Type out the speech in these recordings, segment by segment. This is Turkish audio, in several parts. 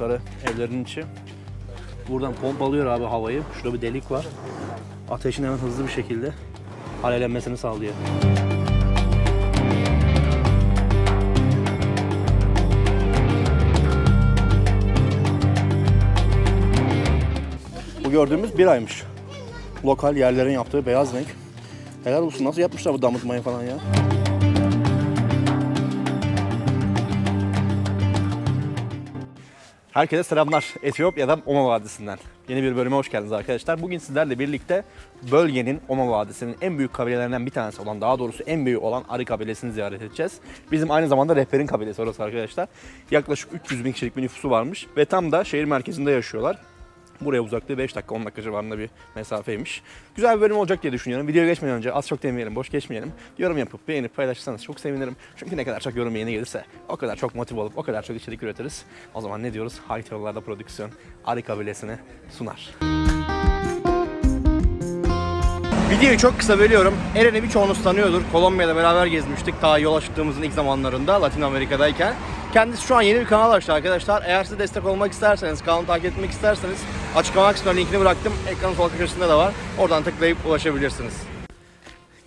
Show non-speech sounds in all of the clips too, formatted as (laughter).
yukarı evlerin içi. Buradan pompalıyor abi havayı. Şurada bir delik var. Ateşin hemen hızlı bir şekilde alevlenmesini sağlıyor. Bu gördüğümüz bir aymış. Lokal yerlerin yaptığı beyaz renk. Helal olsun nasıl yapmışlar bu damıtmayı falan ya. Herkese selamlar. Etiyopya'dan Oma Vadisi'nden. Yeni bir bölüme hoş geldiniz arkadaşlar. Bugün sizlerle birlikte bölgenin Oma Vadisi'nin en büyük kabilelerinden bir tanesi olan, daha doğrusu en büyük olan Ari kabilesini ziyaret edeceğiz. Bizim aynı zamanda rehberin kabilesi orası arkadaşlar. Yaklaşık 300 bin kişilik bir nüfusu varmış ve tam da şehir merkezinde yaşıyorlar. Buraya uzaklığı 5 dakika 10 dakika civarında bir mesafeymiş. Güzel bir bölüm olacak diye düşünüyorum. Videoya geçmeden önce az çok demeyelim, boş geçmeyelim. Yorum yapıp beğenip paylaşırsanız çok sevinirim. Çünkü ne kadar çok yorum yeni gelirse o kadar çok motive olup o kadar çok içerik üretiriz. O zaman ne diyoruz? Hayt yollarda prodüksiyon Ari kabilesine sunar. Videoyu çok kısa bölüyorum. Eren'i birçoğunuz tanıyordur. Kolombiya'da beraber gezmiştik. Ta yola çıktığımızın ilk zamanlarında Latin Amerika'dayken. Kendisi şu an yeni bir kanal açtı arkadaşlar. Eğer siz destek olmak isterseniz, kanalı takip etmek isterseniz açıklama kısmına linkini bıraktım. Ekranın sol köşesinde de var. Oradan tıklayıp ulaşabilirsiniz.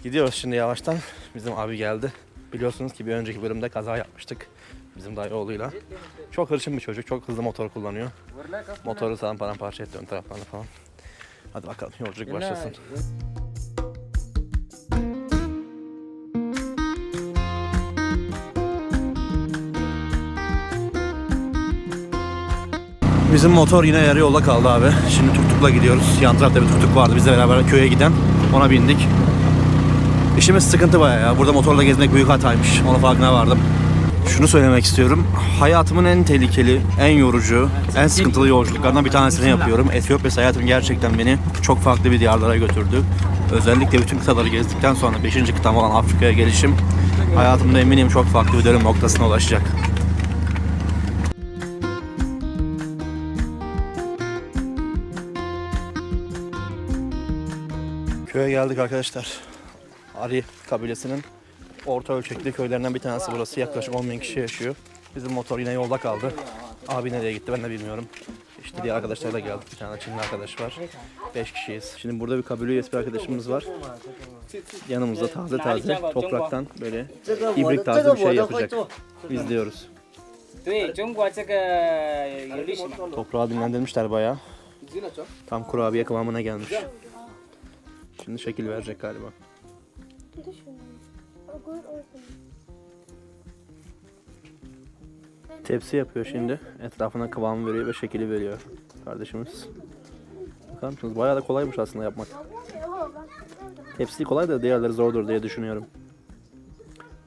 Gidiyoruz şimdi yavaştan. Bizim abi geldi. Biliyorsunuz ki bir önceki bölümde kaza yapmıştık. Bizim dayı oğluyla. Çok hırçın bir çocuk. Çok hızlı motor kullanıyor. Motoru sağlam paramparça etti ön taraflarını falan. Hadi bakalım yolculuk başlasın. Bizim motor yine yarı yolda kaldı abi. Şimdi tuktukla gidiyoruz. Yan tarafta bir tuktuk vardı. Bizle beraber köye giden. Ona bindik. İşimiz sıkıntı bayağı ya. Burada motorla gezmek büyük hataymış. Onun farkına vardım. Şunu söylemek istiyorum. Hayatımın en tehlikeli, en yorucu, en sıkıntılı yolculuklardan bir tanesini yapıyorum. Etiyopya seyahatim gerçekten beni çok farklı bir diyarlara götürdü. Özellikle bütün kıtaları gezdikten sonra 5. kıtam olan Afrika'ya gelişim hayatımda eminim çok farklı bir dönüm noktasına ulaşacak. geldik arkadaşlar. Ari kabilesinin orta ölçekli köylerinden bir tanesi burası. Yaklaşık 10 bin kişi yaşıyor. Bizim motor yine yolda kaldı. Abi nereye gitti ben de bilmiyorum. İşte diğer arkadaşlarla geldik. Bir tane Çinli arkadaş var. 5 kişiyiz. Şimdi burada bir kabile üyesi bir arkadaşımız var. Yanımızda taze taze topraktan böyle ibrik taze bir şey yapacak. Biz diyoruz. Toprağı dinlendirmişler bayağı. Tam kurabiye kıvamına gelmiş. Şimdi şekil verecek galiba. Tepsi yapıyor şimdi. Etrafına kıvam veriyor ve şekili veriyor kardeşimiz. Bakar mısınız? Bayağı da kolaymış aslında yapmak. Tepsi kolay da diğerleri zordur diye düşünüyorum.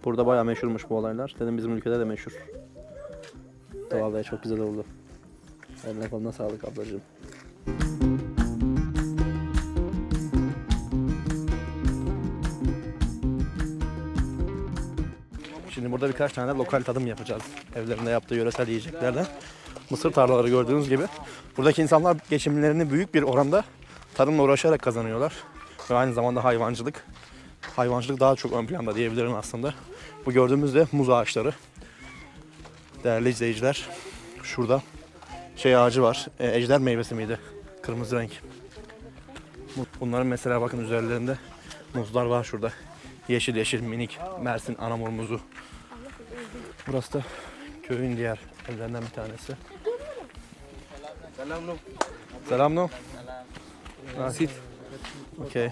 Burada bayağı meşhurmuş bu olaylar. Dedim bizim ülkede de meşhur. Vallahi çok güzel oldu. Eline koluna sağlık ablacığım. Şimdi burada birkaç tane lokal tadım yapacağız. Evlerinde yaptığı yöresel yiyeceklerden. Mısır tarlaları gördüğünüz gibi. Buradaki insanlar geçimlerini büyük bir oranda tarımla uğraşarak kazanıyorlar. Ve aynı zamanda hayvancılık. Hayvancılık daha çok ön planda diyebilirim aslında. Bu gördüğümüz de muz ağaçları. Değerli izleyiciler, şurada şey ağacı var. E, ejder meyvesi miydi? Kırmızı renk. Bu- Bunların mesela bakın üzerlerinde muzlar var şurada. Yeşil yeşil minik Mersin Anamur muzu. Burası da köyün diğer evlerinden bir tanesi. Selam no. Nasip. Okey.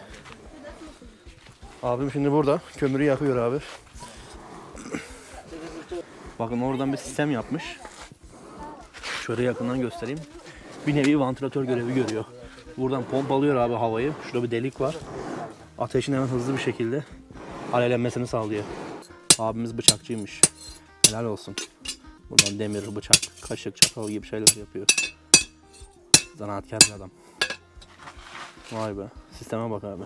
Abim şimdi burada kömürü yakıyor abi. Bakın oradan bir sistem yapmış. Şöyle yakından göstereyim. Bir nevi vantilatör görevi görüyor. Buradan pompalıyor abi havayı. Şurada bir delik var. Ateşin hemen hızlı bir şekilde alevlenmesini sağlıyor. Abimiz bıçakçıymış. Helal olsun. Buradan demir, bıçak, kaşık, çatal gibi şeyler yapıyor. Zanaatkar bir adam. Vay be. Sisteme bak abi.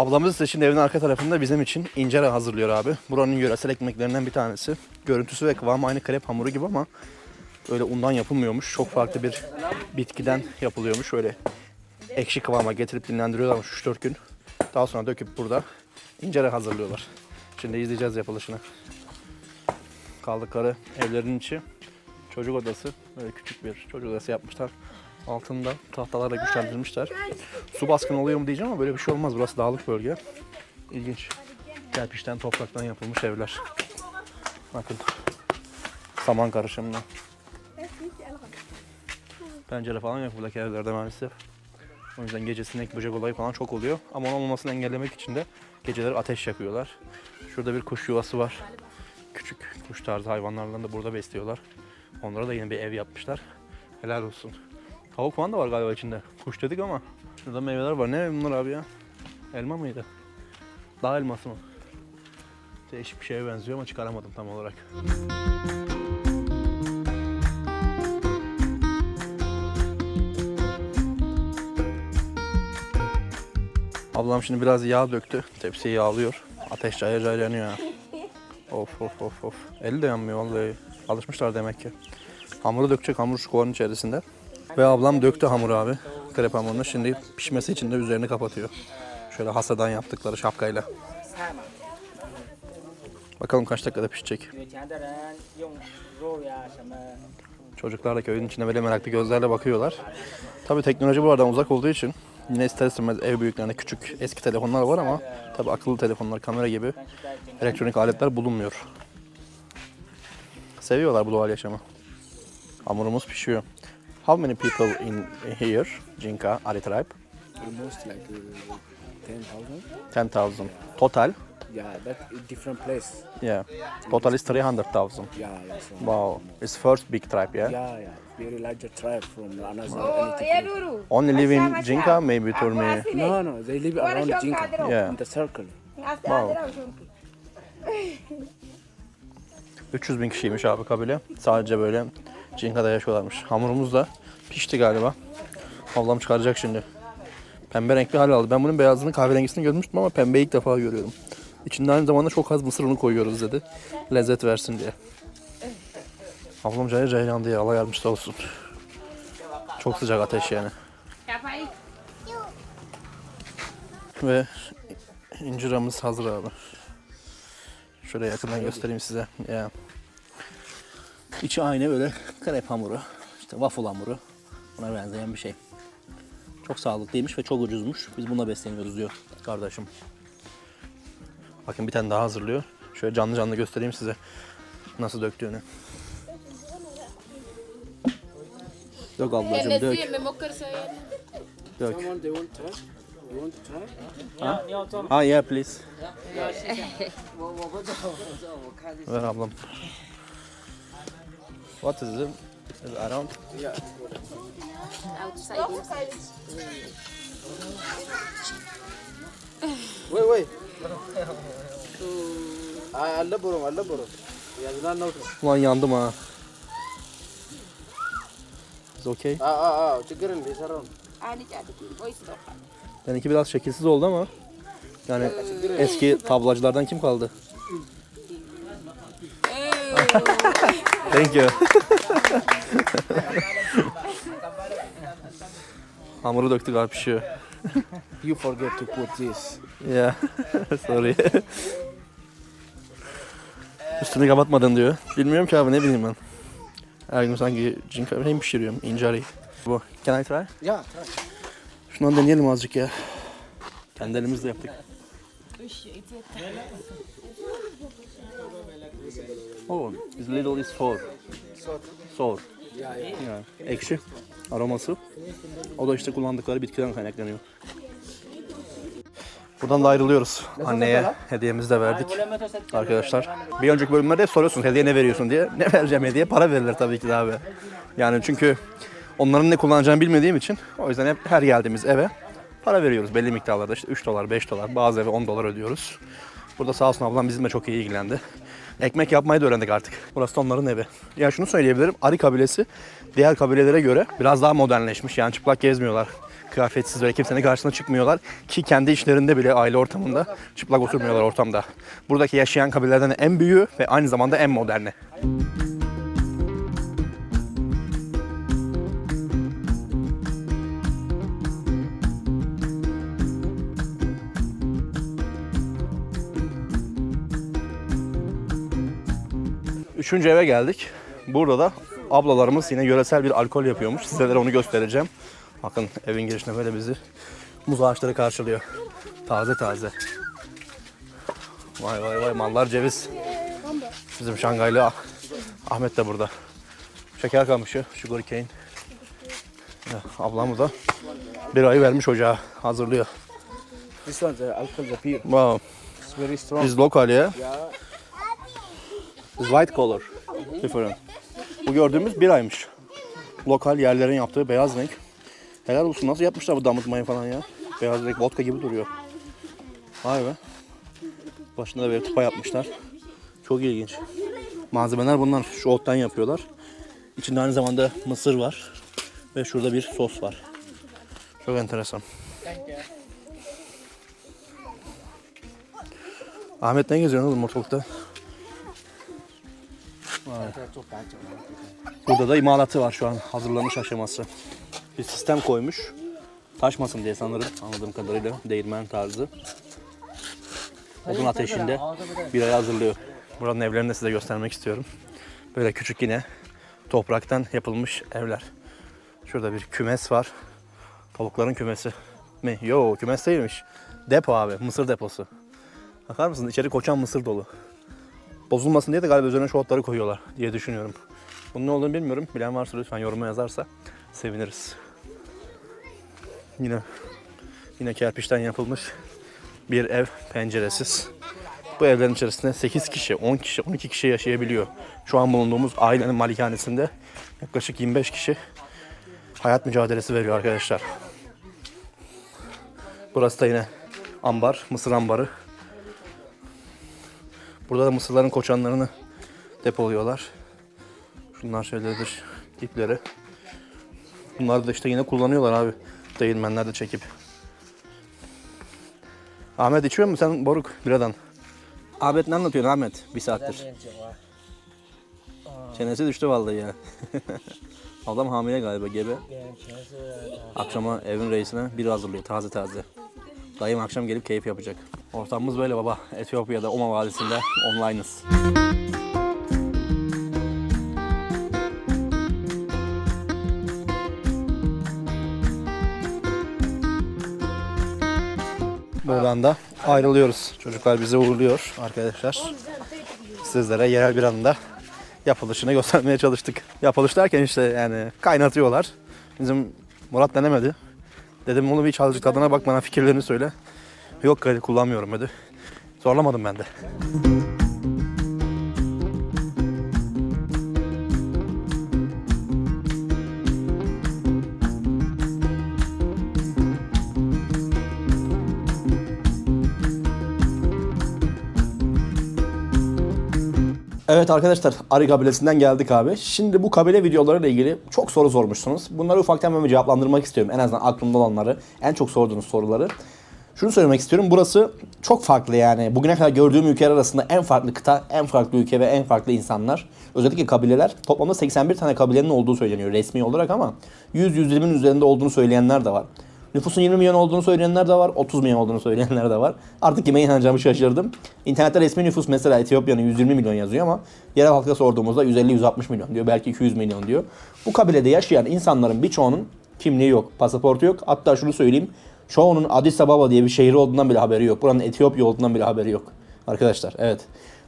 Ablamız ise şimdi evin arka tarafında bizim için incere hazırlıyor abi. Buranın yöresel ekmeklerinden bir tanesi. Görüntüsü ve kıvamı aynı krep hamuru gibi ama öyle undan yapılmıyormuş. Çok farklı bir bitkiden yapılıyormuş. Öyle ekşi kıvama getirip dinlendiriyorlarmış 3-4 gün. Daha sonra döküp burada incere hazırlıyorlar. Şimdi izleyeceğiz yapılışını. Kaldıkları evlerin içi çocuk odası. Böyle küçük bir çocuk odası yapmışlar. Altında tahtalarla güçlendirmişler. Su baskını oluyor mu diyeceğim ama böyle bir şey olmaz. Burası dağlık bölge. İlginç. Kerpiçten, topraktan yapılmış evler. Bakın. Saman karışımlı. Pencere falan yok buradaki evlerde maalesef. O yüzden gece sinek böcek olayı falan çok oluyor. Ama onun olmamasını engellemek için de geceleri ateş yakıyorlar. Şurada bir kuş yuvası var. Küçük kuş tarzı hayvanlardan da burada besliyorlar. Onlara da yine bir ev yapmışlar. Helal olsun. Tavuk falan da var galiba içinde. Kuş dedik ama. Şurada meyveler var. Ne bunlar abi ya? Elma mıydı? Dağ elması mı? Değişik bir şeye benziyor ama çıkaramadım tam olarak. Ablam şimdi biraz yağ döktü. Tepsiyi yağlıyor. Ateş cayır cayır yanıyor ya. (laughs) Of of of of. Eli de yanmıyor vallahi. Alışmışlar demek ki. Hamuru dökecek hamur şu kovanın içerisinde. Ve ablam döktü hamuru abi. Krep hamurunu. Şimdi pişmesi için de üzerini kapatıyor. Şöyle hasadan yaptıkları şapkayla. Bakalım kaç dakikada pişecek. Çocuklar da köyün içine böyle meraklı gözlerle bakıyorlar. Tabii teknoloji buradan uzak olduğu için yine ister istemez ev büyüklerinde küçük eski telefonlar var ama tabii akıllı telefonlar, kamera gibi elektronik aletler bulunmuyor. Seviyorlar bu doğal yaşamı. Hamurumuz pişiyor. How many people in here, Jinka, Ari tribe? almost like uh, 10,000. 10,000. Total? Yeah, that different place. Yeah. Total is 300,000. Yeah, yeah. So, Wow. It's first big tribe, yeah? yeah, yeah. Very larger tribe from another Oh, dulu. Only live in. Jinka, maybe Turmi. No, no, they live around Jinka. Yeah. in the circle. Wow. ada tau Syongki. 300 bin kişiymiş abi kabile. Sadece böyle Cinka'da yaşıyorlarmış. Hamurumuz da pişti galiba. Ablam çıkaracak şimdi. Pembe renkli hal aldı. Ben bunun beyazını kahverengisini görmüştüm ama pembeyi ilk defa görüyorum. İçinde aynı zamanda çok az mısır unu koyuyoruz dedi. Lezzet versin diye. Ablam cayır cayır yandı ya. Allah yardımcısı olsun. Çok sıcak ateş yani. Ve inciramız hazır abi. Şöyle yakından göstereyim size. Ya. İçi aynı böyle krep hamuru, işte waffle hamuru buna benzeyen bir şey. Çok sağlıklıymış ve çok ucuzmuş. Biz bununla besleniyoruz diyor kardeşim. Bakın bir tane daha hazırlıyor. Şöyle canlı canlı göstereyim size nasıl döktüğünü. Dök ablacığım dök. Dök. Ha? Ha yeah please. Ver ablam. What is it? Is it around? Yeah. Outside. Outside. Wait, wait. Ay (laughs) ah, alle borum, alle borum. Yazılan ne oldu? Ulan yandım ha. Is okay? Aa aa aa, çıkırın bir sarın. Aynı geldik. Boyası da Benimki biraz şekilsiz oldu ama. Yani ee, eski tablacılardan kim kaldı? Thank you. Hamuru döktük abi pişiyor. You forget to put this. Yeah. (laughs) Sorry. Üstünü kapatmadın diyor. Bilmiyorum ki abi ne bileyim ben. Her gün sanki cinka hem pişiriyorum. İncari. Bu. Can I try? Yeah, Şundan deneyelim azıcık ya. Kendi elimizle yaptık. Oh, it's little is sour. Sour. Yani ekşi aroması. O da işte kullandıkları bitkiden kaynaklanıyor. Buradan da ayrılıyoruz. Anneye hediyemizi de verdik. Arkadaşlar bir önceki bölümlerde hep soruyorsunuz hediye ne veriyorsun diye. Ne vereceğim hediye? Para verirler tabii ki de abi. Yani çünkü onların ne kullanacağını bilmediğim için o yüzden hep her geldiğimiz eve para veriyoruz belli miktarlarda. işte 3 dolar, 5 dolar, bazı eve 10 dolar ödüyoruz. Burada sağ olsun ablam bizimle çok iyi ilgilendi. Ekmek yapmayı da öğrendik artık. Burası da onların evi. Ya şunu söyleyebilirim. Ari kabilesi diğer kabilelere göre biraz daha modernleşmiş. Yani çıplak gezmiyorlar. Kıyafetsiz ve kimsenin karşısına çıkmıyorlar. Ki kendi işlerinde bile aile ortamında çıplak oturmuyorlar ortamda. Buradaki yaşayan kabilelerden en büyüğü ve aynı zamanda en moderni. Üçüncü eve geldik. Burada da ablalarımız yine yöresel bir alkol yapıyormuş. Sizlere onu göstereceğim. Bakın evin girişinde böyle bizi muz ağaçları karşılıyor. Taze taze. Vay vay vay mallar ceviz. Bizim Şangaylı Ah- Ahmet de burada. Şeker kamışı, sugar cane. Ablamız da bir ayı vermiş ocağa hazırlıyor. This one's uh, alcohol beer. Wow. It's very strong. Biz lokal ya. Yeah. White color. Different. Bu gördüğümüz bir aymış. Lokal yerlerin yaptığı beyaz renk. Helal olsun nasıl yapmışlar bu damıtmayı falan ya. Beyaz renk vodka gibi duruyor. Vay be. Başında da böyle tıpa yapmışlar. Çok ilginç. Malzemeler bunlar. Şu ottan yapıyorlar. İçinde aynı zamanda mısır var. Ve şurada bir sos var. Çok enteresan. Ahmet ne geziyorsun oğlum ortalıkta? Burada da imalatı var şu an hazırlanış aşaması. Bir sistem koymuş. Taşmasın diye sanırım anladığım kadarıyla değirmen tarzı. Odun ateşinde bir ay hazırlıyor. Buranın evlerini de size göstermek istiyorum. Böyle küçük yine topraktan yapılmış evler. Şurada bir kümes var. Tavukların kümesi mi? Yo kümes değilmiş. Depo abi mısır deposu. Bakar mısın içeri koçan mısır dolu. Bozulmasın diye de galiba üzerine şu koyuyorlar diye düşünüyorum. Bunun ne olduğunu bilmiyorum. Bilen varsa lütfen yoruma yazarsa seviniriz. Yine yine kerpiçten yapılmış bir ev penceresiz. Bu evlerin içerisinde 8 kişi, 10 kişi, 12 kişi yaşayabiliyor. Şu an bulunduğumuz ailenin malikanesinde yaklaşık 25 kişi hayat mücadelesi veriyor arkadaşlar. Burası da yine ambar, mısır ambarı. Burada da mısırların koçanlarını depoluyorlar. Şunlar şöyledir ipleri. Bunları da işte yine kullanıyorlar abi. Değirmenlerde çekip. Ahmet içiyor musun sen Boruk biradan? Ahmet ne anlatıyorsun Ahmet bir saattir? Çenesi düştü vallahi ya. (laughs) Adam hamile galiba gebe. Akşama evin reisine bir hazırlıyor taze taze. Dayım akşam gelip keyif yapacak. Ortamımız böyle baba. Etiyopya'da Oma Vadisi'nde online'ız. Buradan da ayrılıyoruz. Çocuklar bizi uğurluyor arkadaşlar. Sizlere yerel bir anda yapılışını göstermeye çalıştık. Yapılış derken işte yani kaynatıyorlar. Bizim Murat denemedi. Dedim onu bir iç azıcık tadına bak bana fikirlerini söyle. Yok kredi kullanmıyorum dedi. Zorlamadım ben de. Evet arkadaşlar Ari kabilesinden geldik abi. Şimdi bu kabile videolarıyla ilgili çok soru sormuşsunuz. Bunları ufaktan ben cevaplandırmak istiyorum. En azından aklımda olanları, en çok sorduğunuz soruları. Şunu söylemek istiyorum. Burası çok farklı yani. Bugüne kadar gördüğüm ülkeler arasında en farklı kıta, en farklı ülke ve en farklı insanlar. Özellikle kabileler. Toplamda 81 tane kabilenin olduğu söyleniyor resmi olarak ama 100-120'nin üzerinde olduğunu söyleyenler de var. Nüfusun 20 milyon olduğunu söyleyenler de var, 30 milyon olduğunu söyleyenler de var. Artık kime inanacağımı şaşırdım. İnternette resmi nüfus mesela Etiyopya'nın 120 milyon yazıyor ama yerel halka sorduğumuzda 150-160 milyon diyor, belki 200 milyon diyor. Bu kabilede yaşayan insanların birçoğunun kimliği yok, pasaportu yok. Hatta şunu söyleyeyim, çoğunun Addis Ababa diye bir şehir olduğundan bile haberi yok. Buranın Etiyopya olduğundan bile haberi yok. Arkadaşlar evet.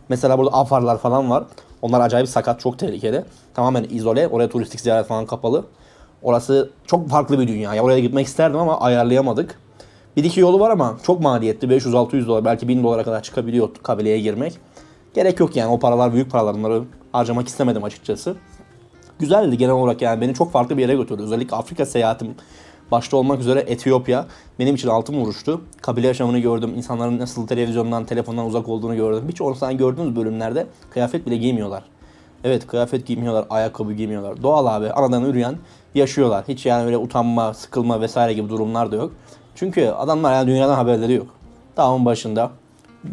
Mesela burada afarlar falan var. Onlar acayip sakat, çok tehlikeli. Tamamen izole, oraya turistik ziyaret falan kapalı. Orası çok farklı bir dünya. Ya oraya gitmek isterdim ama ayarlayamadık. Bir iki yolu var ama çok maliyetli. 500-600 dolar belki 1000 dolara kadar çıkabiliyor kabileye girmek. Gerek yok yani o paralar büyük paralar. Onları harcamak istemedim açıkçası. Güzeldi genel olarak yani beni çok farklı bir yere götürdü. Özellikle Afrika seyahatim başta olmak üzere Etiyopya benim için altın vuruştu. Kabile yaşamını gördüm. İnsanların nasıl televizyondan, telefondan uzak olduğunu gördüm. Birçoğunu sen gördüğünüz bölümlerde kıyafet bile giymiyorlar. Evet kıyafet giymiyorlar, ayakkabı giymiyorlar. Doğal abi. Anadan yürüyen yaşıyorlar. Hiç yani öyle utanma, sıkılma vesaire gibi durumlar da yok. Çünkü adamlar yani dünyadan haberleri yok. Dağın başında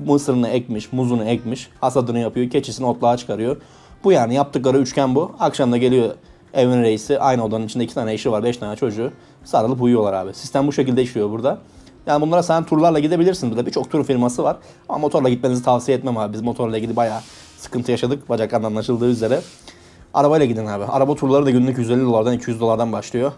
mısırını ekmiş, muzunu ekmiş, hasadını yapıyor, keçisini otluğa çıkarıyor. Bu yani yaptıkları üçgen bu. Akşam da geliyor evin reisi. Aynı odanın içinde iki tane eşi var, beş tane çocuğu. Sarılıp uyuyorlar abi. Sistem bu şekilde işliyor burada. Yani bunlara sen turlarla gidebilirsin burada. Birçok tur firması var. Ama motorla gitmenizi tavsiye etmem abi. Biz motorla ilgili bayağı sıkıntı yaşadık. Bacaklardan anlaşıldığı üzere. Arabayla gidin abi. Araba turları da günlük 150 dolardan 200 dolardan başlıyor.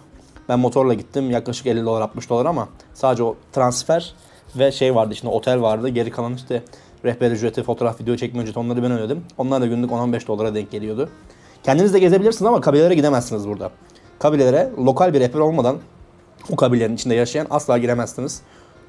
Ben motorla gittim. Yaklaşık 50 dolar 60 dolar ama sadece o transfer ve şey vardı işte otel vardı. Geri kalan işte rehber ücreti, fotoğraf, video çekme ücreti onları ben ödedim. Onlar da günlük 10-15 dolara denk geliyordu. Kendiniz de gezebilirsiniz ama kabilelere gidemezsiniz burada. Kabilelere lokal bir rehber olmadan o kabilelerin içinde yaşayan asla giremezsiniz.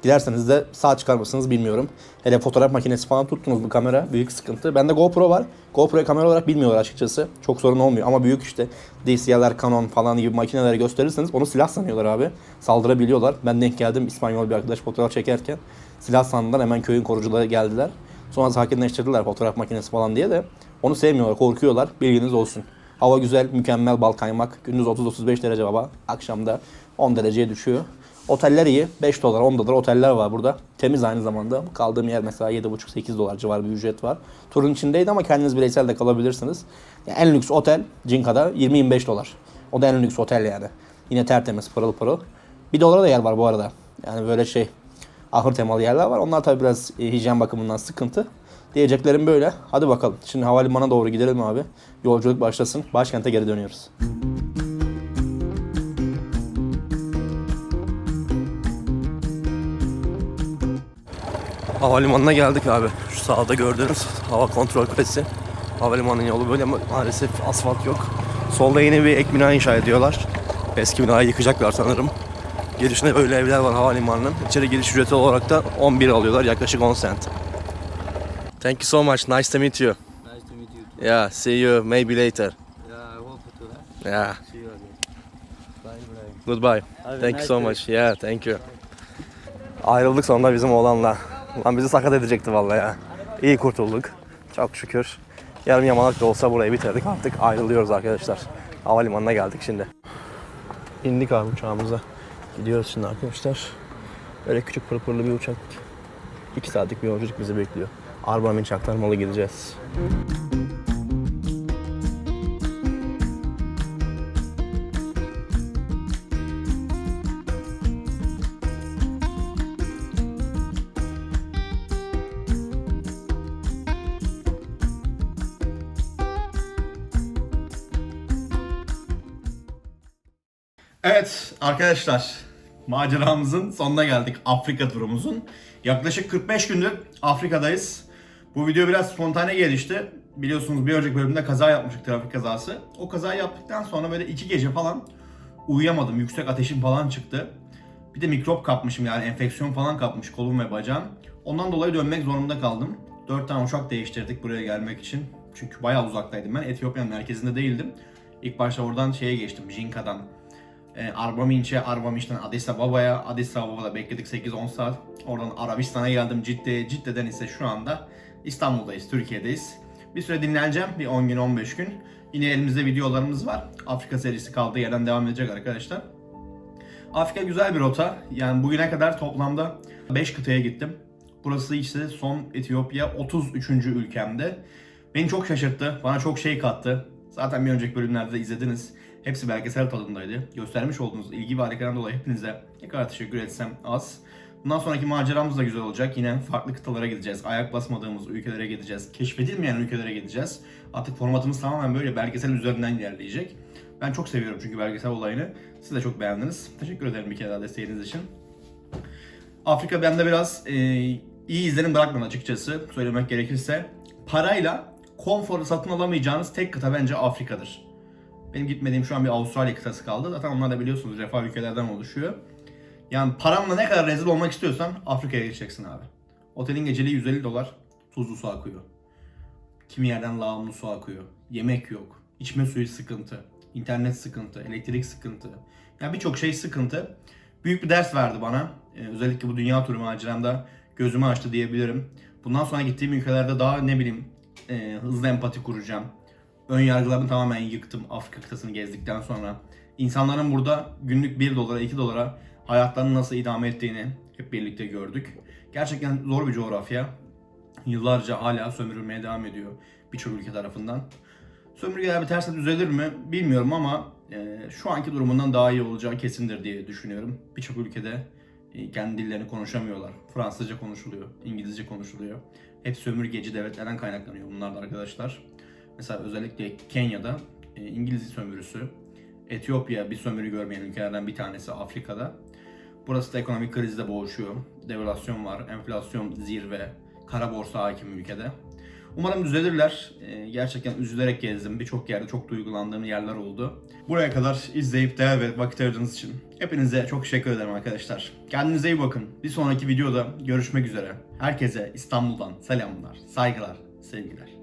Giderseniz de sağ çıkar mısınız bilmiyorum. Hele fotoğraf makinesi falan tuttunuz bu kamera büyük sıkıntı. Bende GoPro var. GoPro'yu kamera olarak bilmiyorlar açıkçası. Çok sorun olmuyor ama büyük işte DSLR, Canon falan gibi makineleri gösterirseniz onu silah sanıyorlar abi. Saldırabiliyorlar. Ben denk geldim İspanyol bir arkadaş fotoğraf çekerken. Silah sandılar hemen köyün korucuları geldiler. Sonra sakinleştirdiler fotoğraf makinesi falan diye de. Onu sevmiyorlar, korkuyorlar. Bilginiz olsun. Hava güzel, mükemmel bal kaymak. Gündüz 30-35 derece hava. Akşamda 10 dereceye düşüyor. Oteller iyi. 5 dolar, 10 dolar oteller var burada. Temiz aynı zamanda. Kaldığım yer mesela 7,5-8 dolar civarı bir ücret var. Turun içindeydi ama kendiniz bireysel de kalabilirsiniz. Yani en lüks otel Cinka'da 20-25 dolar. O da en lüks otel yani. Yine tertemiz, pırıl pırıl. 1 dolara da yer var bu arada. Yani böyle şey ahır temalı yerler var. Onlar tabii biraz e, hijyen bakımından sıkıntı. Diyeceklerim böyle. Hadi bakalım. Şimdi havalimanına doğru gidelim abi. Yolculuk başlasın. Başkente geri dönüyoruz. Havalimanına geldik abi. Şu sağda gördüğünüz hava kontrol kulesi. Havalimanının yolu böyle ama maalesef asfalt yok. Solda yeni bir ek bina inşa ediyorlar. Eski binayı yıkacaklar sanırım. Girişinde böyle evler var havalimanının. İçeri giriş ücreti olarak da 11 alıyorlar yaklaşık 10 cent. Thank you so much. Nice to meet you. Nice to meet you. too. Yeah, see you maybe later. Yeah, I hope to that. Yeah, See you again. Bye bye. goodbye. Have Thank you nice so day. much. Yeah, thank you. Ayrıldık sonunda bizim oğlanla. Lan bizi sakat edecekti vallahi ya. İyi kurtulduk. Çok şükür. Yarım yamalak da olsa burayı bitirdik artık ayrılıyoruz arkadaşlar. Havalimanına geldik şimdi. İndik abi uçağımıza. Gidiyoruz şimdi arkadaşlar. Böyle küçük pırpırlı bir uçak. 2 saatlik bir yolculuk bizi bekliyor. Arbamin çaktarmalı gideceğiz. Evet arkadaşlar maceramızın sonuna geldik Afrika turumuzun. Yaklaşık 45 gündür Afrika'dayız. Bu video biraz spontane gelişti. Biliyorsunuz bir önceki bölümde kaza yapmıştık trafik kazası. O kazayı yaptıktan sonra böyle iki gece falan uyuyamadım. Yüksek ateşim falan çıktı. Bir de mikrop kapmışım yani enfeksiyon falan kapmış kolum ve bacağım. Ondan dolayı dönmek zorunda kaldım. 4 tane uçak değiştirdik buraya gelmek için. Çünkü bayağı uzaktaydım ben. Etiyopya'nın merkezinde değildim. İlk başta oradan şeye geçtim. Jinka'dan e, Arbaminç'e, Arbaminç'ten Addis Ababa'ya, Addis Ababa'da bekledik 8-10 saat. Oradan Arabistan'a geldim Cidde'ye, Cidde'den ise şu anda İstanbul'dayız, Türkiye'deyiz. Bir süre dinleneceğim, bir 10 gün 15 gün. Yine elimizde videolarımız var. Afrika serisi kaldığı yerden devam edecek arkadaşlar. Afrika güzel bir rota. Yani bugüne kadar toplamda 5 kıtaya gittim. Burası ise son Etiyopya 33. ülkemde. Beni çok şaşırttı. Bana çok şey kattı. Zaten bir önceki bölümlerde de izlediniz. Hepsi belgesel tadındaydı. Göstermiş olduğunuz ilgi ve alakadan dolayı hepinize ne kadar teşekkür etsem az. Bundan sonraki maceramız da güzel olacak. Yine farklı kıtalara gideceğiz. Ayak basmadığımız ülkelere gideceğiz. Keşfedilmeyen ülkelere gideceğiz. Artık formatımız tamamen böyle belgesel üzerinden ilerleyecek. Ben çok seviyorum çünkü belgesel olayını. Siz de çok beğendiniz. Teşekkür ederim bir kere daha desteğiniz için. Afrika bende biraz e, iyi izlenim bırakmadı açıkçası söylemek gerekirse. Parayla konforu satın alamayacağınız tek kıta bence Afrika'dır. Benim gitmediğim şu an bir Avustralya kıtası kaldı. Zaten onlar da biliyorsunuz refah ülkelerden oluşuyor. Yani paranla ne kadar rezil olmak istiyorsan Afrika'ya gideceksin abi. Otelin geceliği 150 dolar. Tuzlu su akıyor. Kimi yerden lağımlı su akıyor. Yemek yok. İçme suyu sıkıntı. internet sıkıntı. Elektrik sıkıntı. Yani birçok şey sıkıntı. Büyük bir ders verdi bana. Ee, özellikle bu dünya turu maceramda gözümü açtı diyebilirim. Bundan sonra gittiğim ülkelerde daha ne bileyim e, hızlı empati kuracağım. ön yargılarını tamamen yıktım Afrika kıtasını gezdikten sonra. İnsanların burada günlük 1 dolara 2 dolara hayatlarını nasıl idame ettiğini hep birlikte gördük. Gerçekten zor bir coğrafya. Yıllarca hala sömürülmeye devam ediyor birçok ülke tarafından. Sömürgeler biterse düzelir mi bilmiyorum ama e, şu anki durumundan daha iyi olacağı kesindir diye düşünüyorum. Birçok ülkede e, kendi dillerini konuşamıyorlar. Fransızca konuşuluyor, İngilizce konuşuluyor. Hep sömürgeci devletlerden kaynaklanıyor bunlar da arkadaşlar. Mesela özellikle Kenya'da e, İngiliz sömürüsü, Etiyopya bir sömürü görmeyen ülkelerden bir tanesi Afrika'da. Burası da ekonomik krizle boğuşuyor. Devalüasyon var, enflasyon zirve, kara borsa hakim ülkede. Umarım düzelirler. Ee, gerçekten üzülerek gezdim. Birçok yerde çok duygulandığım yerler oldu. Buraya kadar izleyip değer verip vakit ayırdığınız için hepinize çok teşekkür ederim arkadaşlar. Kendinize iyi bakın. Bir sonraki videoda görüşmek üzere. Herkese İstanbul'dan selamlar, saygılar, sevgiler.